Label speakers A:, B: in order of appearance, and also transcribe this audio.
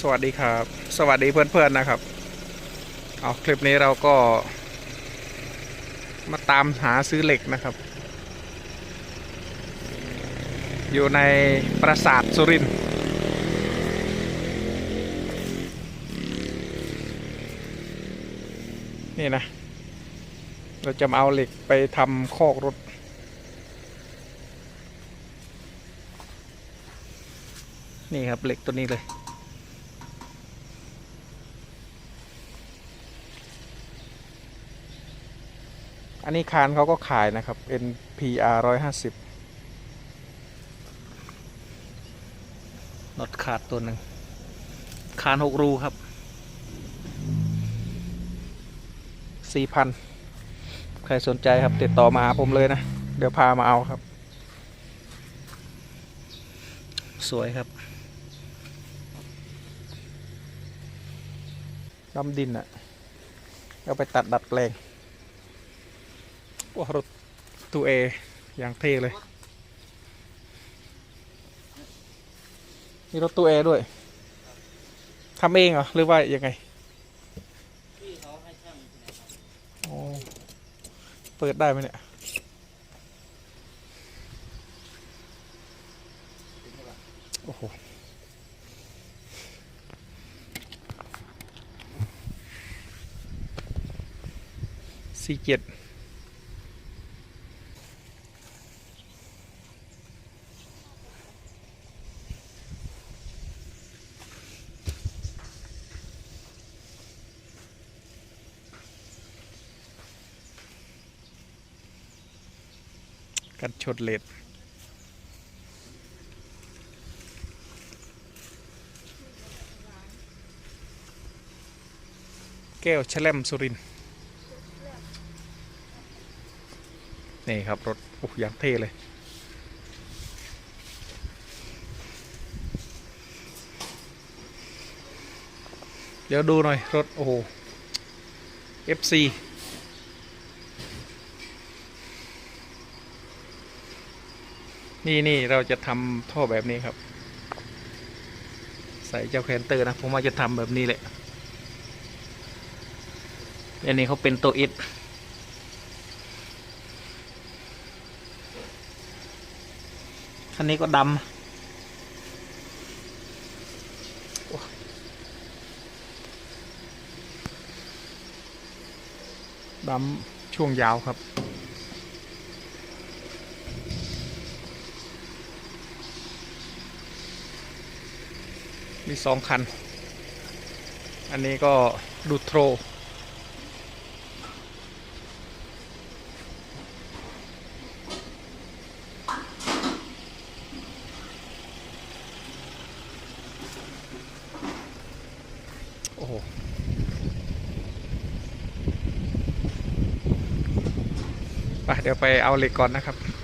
A: สวัสดีครับ สวัสดีเพื่อนๆนะครับ เอาคลิปนี้เราก็ มาตามหาซื้อเหล็กนะครับ อยู่ในปราสาทสุรินทร์นี่นะ เราจะมาเอาเหล็กไปทำคอกรถนี่ครับเหล็กตัวนี้เลย อันนี้คานเขาก็ขายนะครับ NPR 150น็อตขาดตัวหนึ่งคานหกรูครับ4,000ใครสนใจครับ ติดต่อมาหาผมเลยนะ เดี๋ยวพามาเอาครับ สวยครับดำดินอะ่ะเอาไปตัดดัดแปลง ว้ารถตู้เออย่างเท่เลยมีรถตู้เอด้วยทำเองเหรอหรือว่ายังไง
B: เปิ
A: ดได้ไหมเนี่ยโอ้โหสี่เจ็ด กันชดเลดแก้วแชลมสุรินนี่ครับ รถโอ้ยางเท่เลย เดี๋ยวดูหน่อย รถ โอ้โห FC นี่นี่เราจะทำท่อแบบนี้ครับ ใส่เจ้าแคนเตอร์นะผมว่าจะทำแบบนี้แหละอันนี้เขาเป็นตัวอิดคันนี้ก็ดำดำช่วงยาวครับ มีสองคัน อันนี้ก็ดูโทร โอ้โหไปเดี๋ยวไปเอาเหล็กก่อนนะครับ